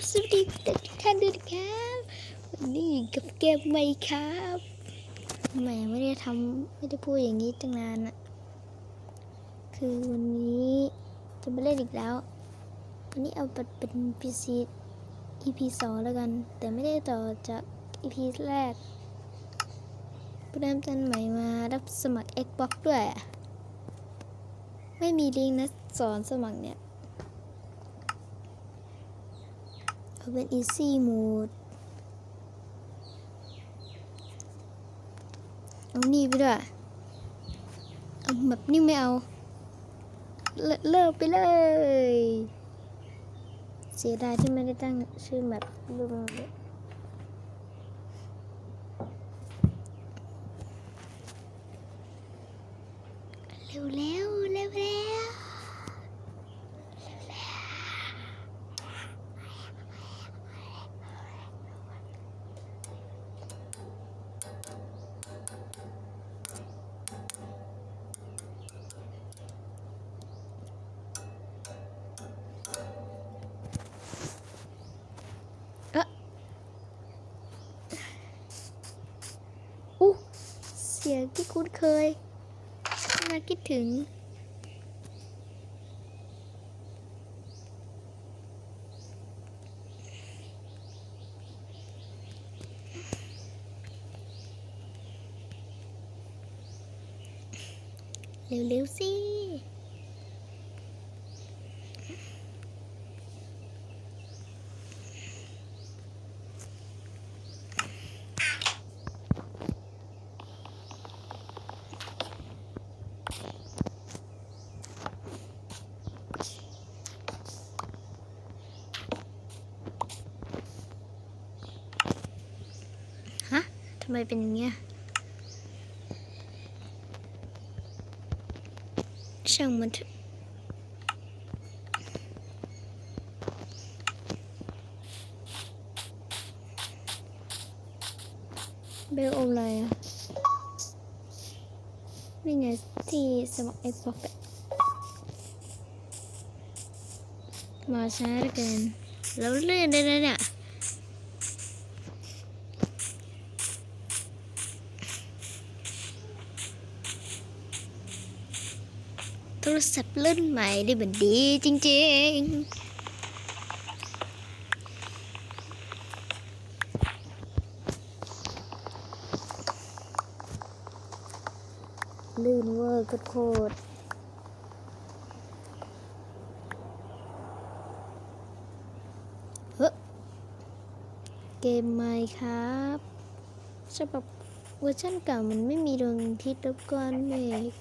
บสวัสดีทุกท่านด้วยครับวันนี้กับเกมไหม่ครับแหมไม่ได้ทำไม่ได้พูดอย่างนี้ตั้งนานอะคือวันนี้จะมาเล่นอีกแล้ววันนี้เอาเป็น PC EP สองแล้วกัน แต่ไม่ได้ต่อจาก EP แรกเริ่มต้นใหม่มารับสมัคร Xbox ด้วยอะไม่มีลิงก์นะสอนสมัครเนี่ย เขาเป็น easy mode เอานี่ไปด้วยเอาแบบนี้ไม่เอาเลเลิกไปเลย เสียดายที่ไม่ได้ตั้งชื่อแบบรูปมันเลยเร็วเร็วเร็วเร็ว อู้เสียงที่คุ้นเคยน่าคิดถึง เร็วๆสิ มเป็นอย่างเงี้ยช่างมันเถอะเบลอมอะไรอะนี่ไงที่สมัคร Xbox อะมาช้าเหลือเกินแล้วเลื่อนได้แล้วเนี่ย โทร ศัพท์รุ่นใหม่ได้บันดีจริงๆลื่นเวอร์โคตรเฮ้เกมใหม่ครับฉบับเวอร์ชันเก่ามันไม่มีดวงอาทิตย์รบกวนเมฆ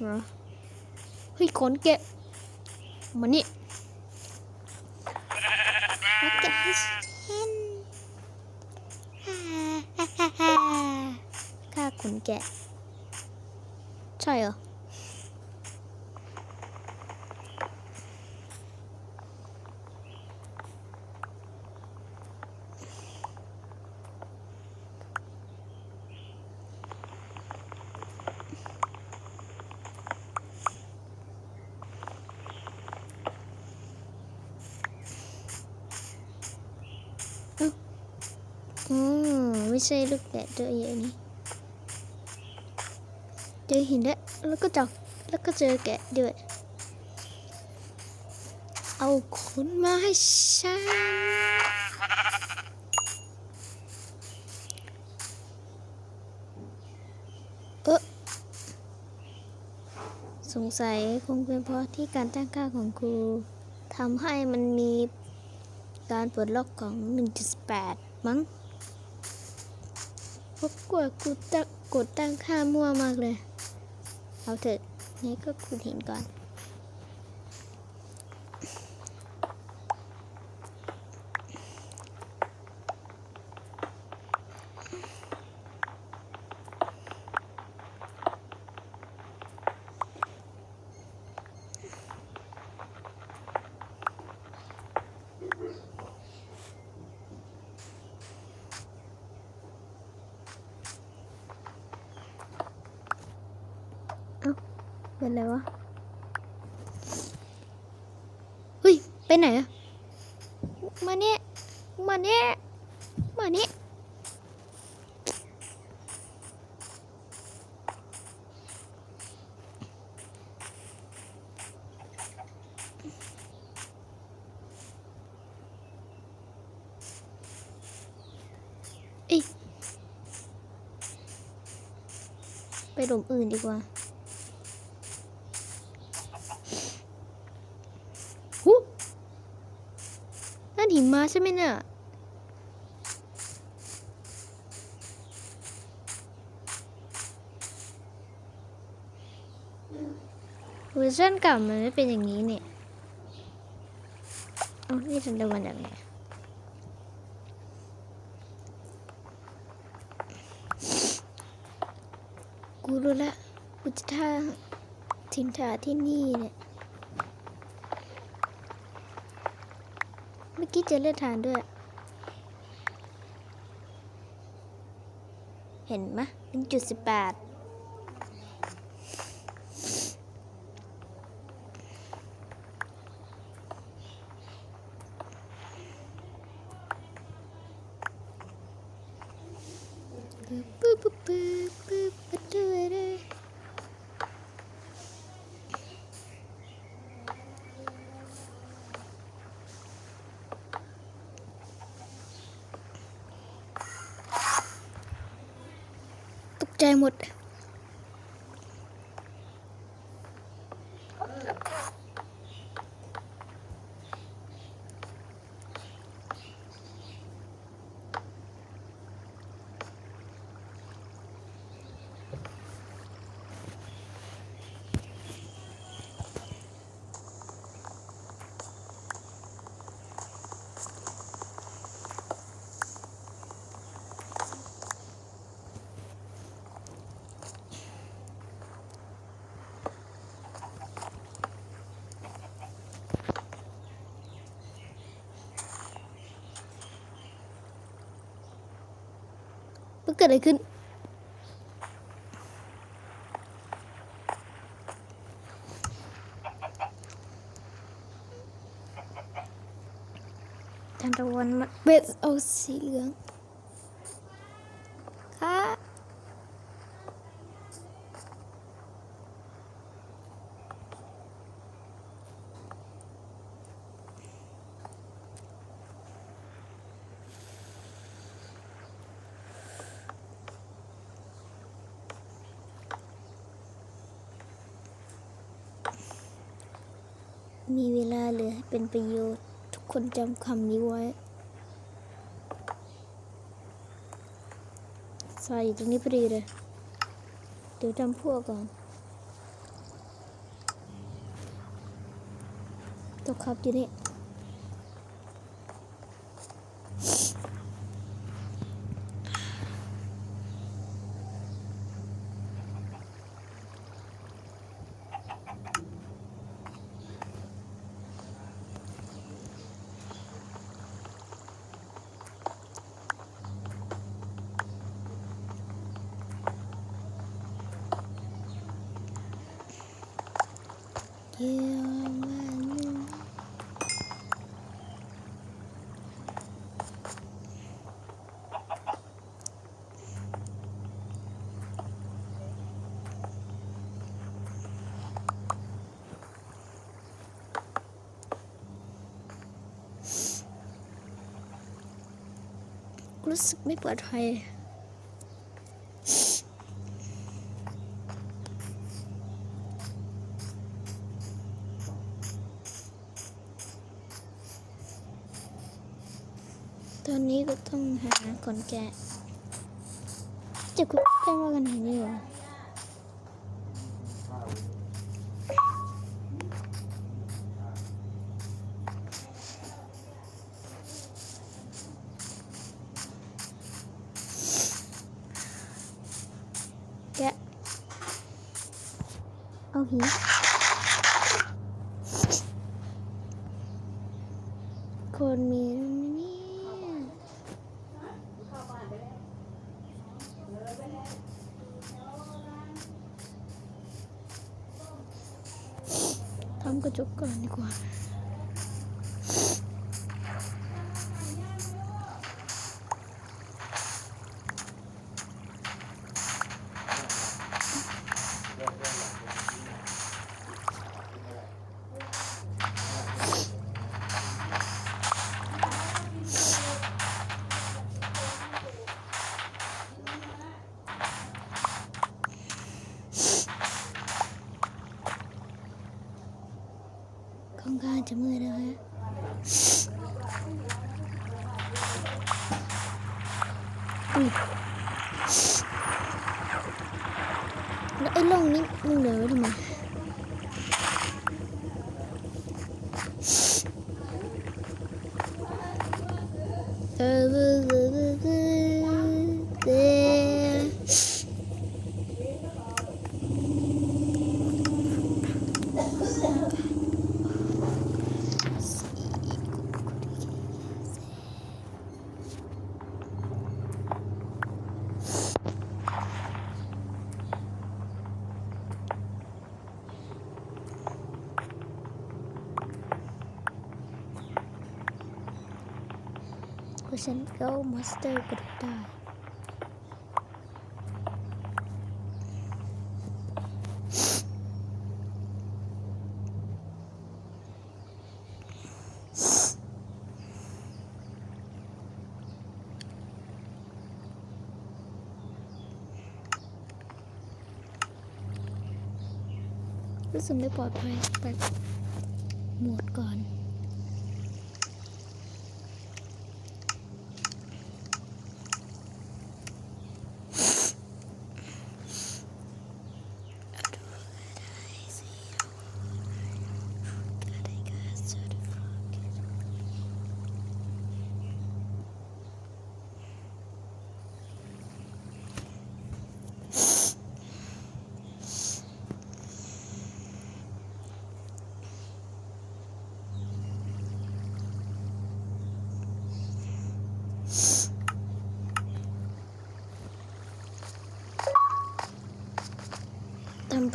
เหรอ เฮ้ยขนแกะมานี่มาแกะให้ฉันฮ่าฮ่าขนแกะ ใช่เหรอมไม่ ใช่ลูกแกะตัวใหญ่นี่เจอหินแล้วแล้วก็จับแล้วก็เจอแกะด้วย เอาขนมาให้ฉันเออสงสัยคงเป็นเพราะที่การตั้งค่าของครูทำให้มันมีการปลดล็อกของ 1.8 มั้ง ราะกลัวกูจะกดตั้งค่ามั่วมากเลย เอาเถอะนี่ก็กูเห็นก่อน เป็นวะ เฮ้ย ไปไหนอะมาเนี่ยมาเนี่ยมาเนี่ยเอ้ยไปหลุมอื่นดีกว่าหูนั่นหิมะ ใช่ไหมเนี่ยเวอร์ชันเก่ามันไม่เป็นอย่างนี้เนี่ย เอ้านี่ฉันเดินมาจากไหนกูรู้ละกูจะท่าทิ้งถาที่นี่เนี่ย มื่อกี้เจอเลือดทานด้วย เห็นไหมหนึ่งจุดสิบแปด ปึ๊บปึ๊บปึ๊บปึ๊บปึ๊บปึ๊บตก ใจหมด เกิดอะไรขึ้นทานตะวันมาเบสเอาสีเหลือง มีเวลาเหลือให้เป็นประโยชน์ ทุกคนจำคำนี้ไว้ใส่อยู่ตรงนี้พอดีเลย เดี๋ยวจำพวกก่อนตกครับอยู่นี่ รู้สึกไม่ปลอดภัย ตอนนี้ก็ ต้องหาขนแกะจะคุกแกล้งว่ากันไหนนี่วะแกะเอาหีคนมีไหมเนี่ย ทำกระจก 嗯 ฉันก็มอนสเตอร์กระโดดได้รู้สึกไม่ปลอดภัยแบบหมดก่อน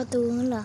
ประตูงั้นเหรอ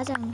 가장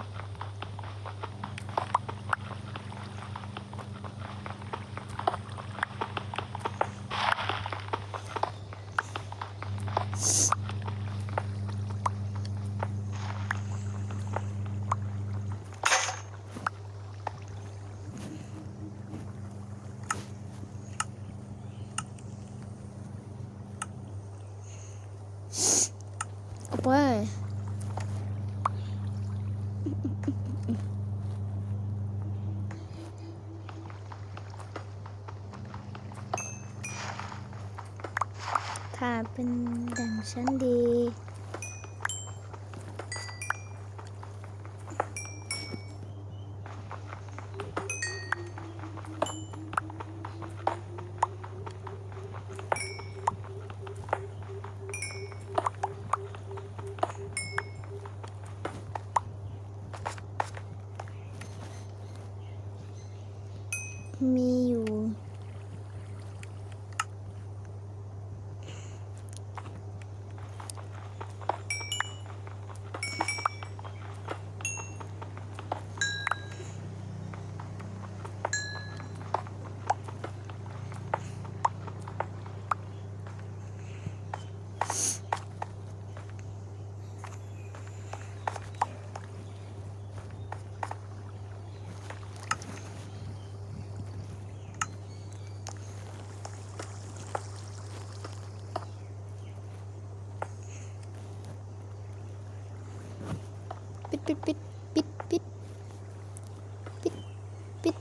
ถ้าเป็นดังฉันดี มีอยู่ ปิดปิดปิดปิดปิดปิด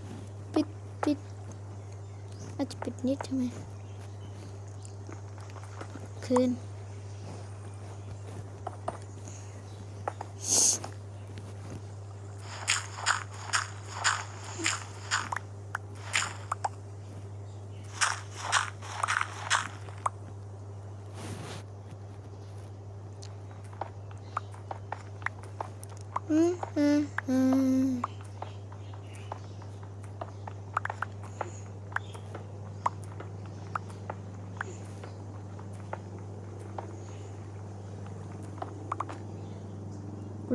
ปิดปิดปิดอาจจะปิดนิดใช่ไหมคืน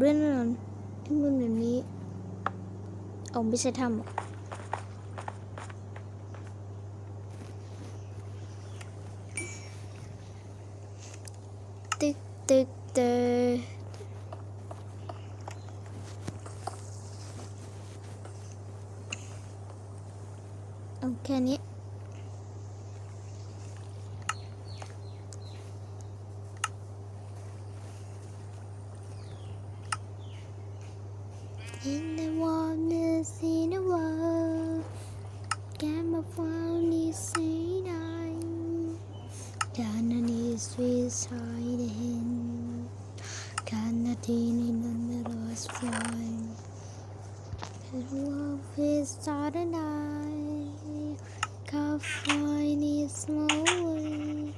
เรื่องแน่นอนที่มันแบบนี้เอาไม่ใช่ทำหรอกตึกตึกตึกเอาแค่นี้ slowly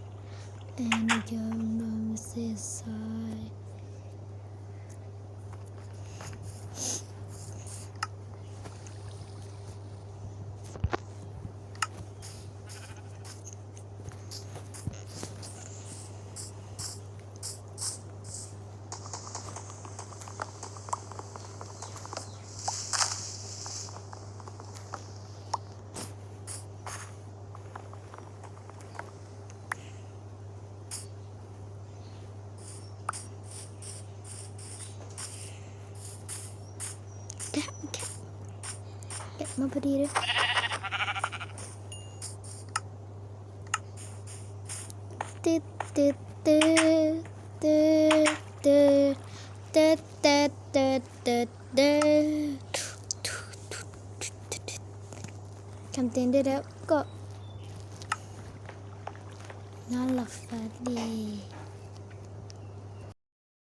and your nose is soft. No potato. Did, did,